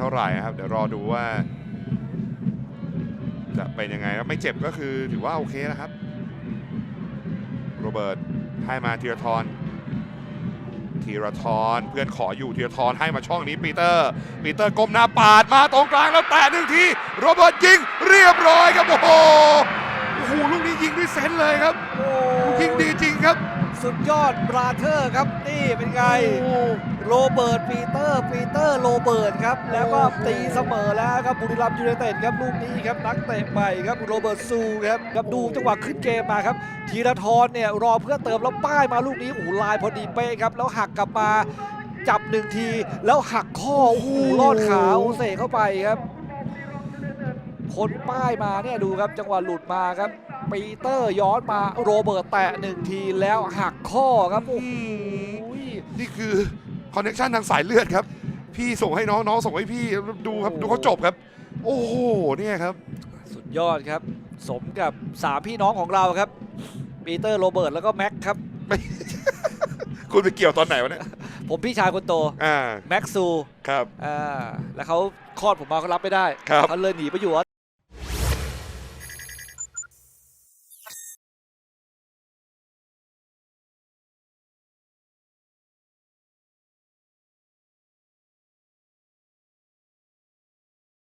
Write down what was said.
เท่าไหร่นะครับ เดี๋ยวรอดูว่า จะเป็นยังไงครับไม่เจ็บก็คือถือว่าโอเคนะครับ โรเบิร์ตให้มาธีรทรธีรทรเพื่อนขออยู่ธีรทรให้มาช่องนี้ปีเตอร์ ปีเตอร์ก้มหน้าปาดมาตรงกลางแล้วแตะหนึ่งทีโรเบิร์ตยิงเรียบร้อยครับโอ้โหโอ้โหลูกนี้ยิงด้วยเซนส์เลยครับยิงดีจริงครับ สุดยอดบราเธอร์ครับนี่เป็นไง โรเบิร์ตปีเตอร์ ปีเตอร์โรเบิร์ตครับ แล้วก็ตีเสมอแล้วครับบุรีรัมย์ยูไนเต็ดครับลูกนี้ครับนักเตะใหม่ครับโรเบิร์ตซูครับครับดูจังหวะขึ้นเกมมาครับธีรทรเนี่ยรอเพื่อเติมแล้วป้ายมาลูกนี้โอ้โหลายพอดีเป๊ะครับแล้วหักกลับมาจับหนึ่งที แล้วหักข้อโอ้โหลอดขาโอเสเข้าไปครับ คนป้ายมาเนี่ยดูครับจังหวะหลุดมาครับปีเตอร์ย้อนมาโรเบิร์ตแตะหนึ่งทีแล้วหักข้อครับโอ้โหนี่คือคอนเน t ชันทางสายเลือดครับ พี่ส่งให้น้องน้องส่งให้พี่ดูครับโอ้ดูเขาจบครับ โอ้โหเนี่ยครับ สุดยอดครับ สมกับ3พี่น้องของเราครับปีเตอร์โรเบิร์ตแล้วก็แม็กครับคุณไปเกี่ยวตอนไหนวะเนี่ยผมพี่ชายคนโตอ่าแม็กซูครับอ่าแล้วเขาคลอดผมมาเขารับไม่ได้ครับเขาเลยหนีไปอยู่ออส